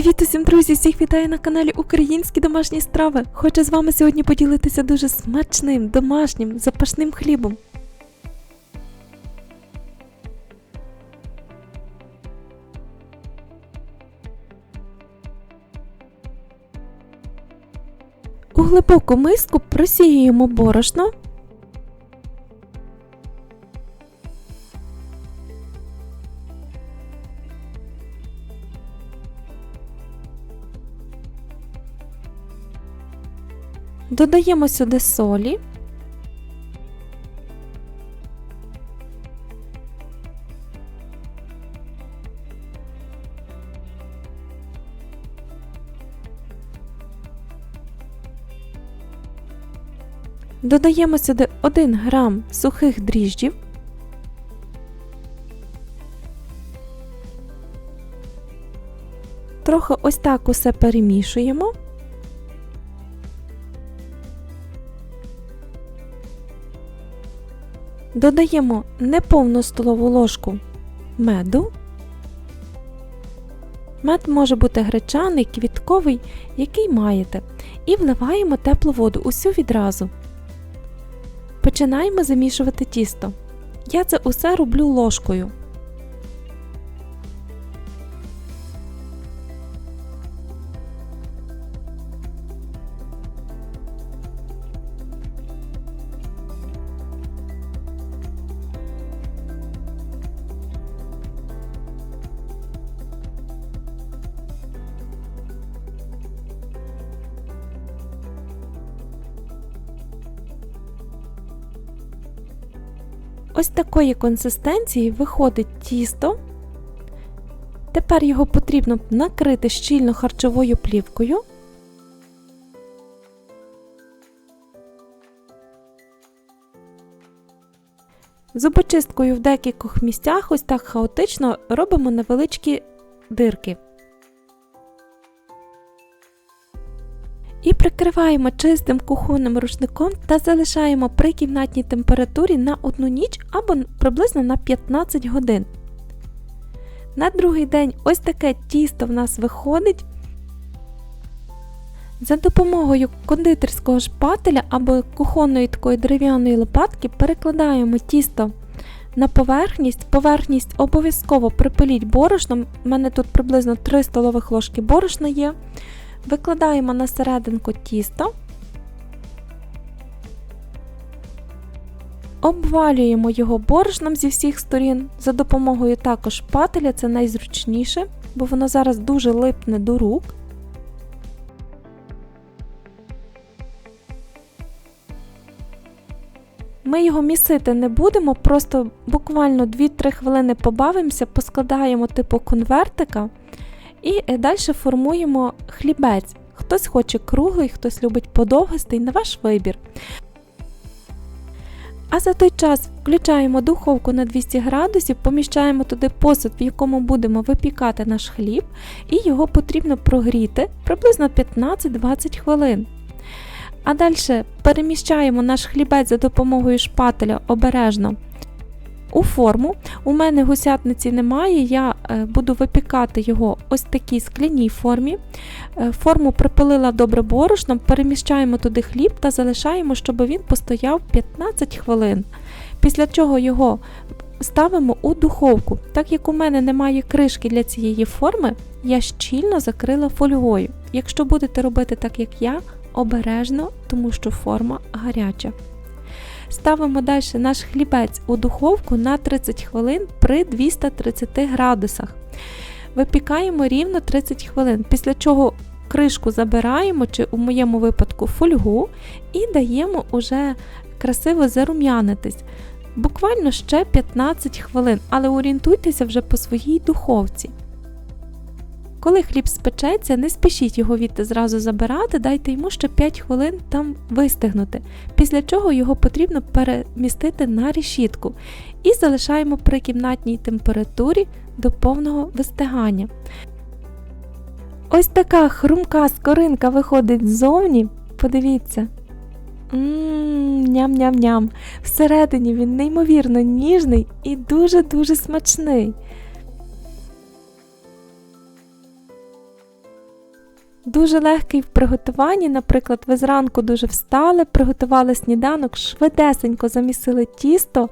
Привіт усім, друзі! Всіх вітаю на каналі Українські домашні страви. Хочу з вами сьогодні поділитися дуже смачним, домашнім, запашним хлібом. У глибоку миску просіюємо борошно. Додаємо сюди солі. Додаємо сюди 1 грам сухих дріжджів. Трохи ось так усе перемішуємо. Додаємо неповну столову ложку меду. Мед може бути гречаний, квітковий, який маєте, і вливаємо теплу воду усю відразу. Починаємо замішувати тісто. Я це усе роблю ложкою. Ось такої консистенції виходить тісто. Тепер його потрібно накрити щільно харчовою плівкою. Зубочисткою в декількох місцях ось так хаотично робимо невеличкі дирки. І прикриваємо чистим кухонним рушником та залишаємо при кімнатній температурі на одну ніч або приблизно на 15 годин. На другий день ось таке тісто в нас виходить. За допомогою кондитерського шпателя або кухонної такої дерев'яної лопатки перекладаємо тісто на поверхність. Поверхність обов'язково припиліть борошном. У мене тут приблизно 3 столових ложки борошна є. Викладаємо на серединку тісто, обвалюємо його борошном зі всіх сторін, за допомогою також пателя, це найзручніше, бо воно зараз дуже липне до рук. Ми його місити не будемо, просто буквально 2-3 хвилини побавимося, поскладаємо типу конвертика. І далі формуємо хлібець. Хтось хоче круглий, хтось любить подовгистий, на ваш вибір. А за той час включаємо духовку на 200 градусів, поміщаємо туди посуд, в якому будемо випікати наш хліб, і його потрібно прогріти приблизно 15-20 хвилин. А далі переміщаємо наш хлібець за допомогою шпателя обережно у форму. У мене гусятниці немає, я е, буду випікати його ось такій скляній формі. Е, форму припилила добре борошном, переміщаємо туди хліб та залишаємо, щоб він постояв 15 хвилин. Після чого його ставимо у духовку. Так як у мене немає кришки для цієї форми, я щільно закрила фольгою. Якщо будете робити так, як я, обережно, тому що форма гаряча. Ставимо далі наш хлібець у духовку на 30 хвилин при 230 градусах. Випікаємо рівно 30 хвилин, після чого кришку забираємо, чи у моєму випадку фольгу, і даємо уже красиво зарум'янитись. Буквально ще 15 хвилин, але орієнтуйтеся вже по своїй духовці. Коли хліб спечеться, не спішіть його відти зразу забирати, дайте йому ще 5 хвилин там вистигнути, після чого його потрібно перемістити на решітку і залишаємо при кімнатній температурі до повного вистигання. Ось така хрумка скоринка виходить ззовні. Подивіться. Ням-ням-ням. Всередині він неймовірно ніжний і дуже-дуже смачний. Дуже легкий в приготуванні. Наприклад, ви зранку дуже встали, приготували сніданок, швидесенько замісили тісто,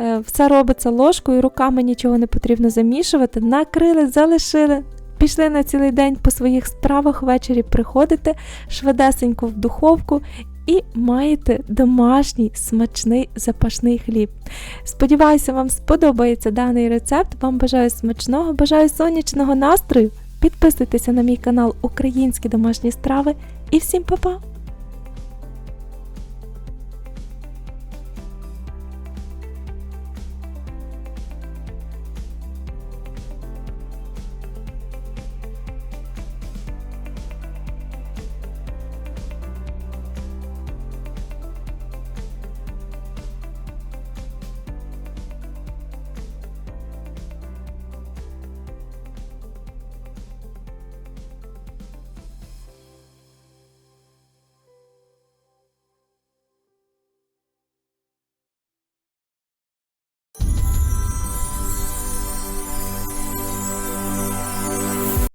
е, все робиться ложкою, руками нічого не потрібно замішувати, накрили, залишили. Пішли на цілий день по своїх справах, ввечері приходите швидесенько в духовку і маєте домашній смачний запашний хліб. Сподіваюся, вам сподобається даний рецепт. Вам бажаю смачного, бажаю сонячного настрою. Підписуйтеся на мій канал Українські домашні страви і всім па-па!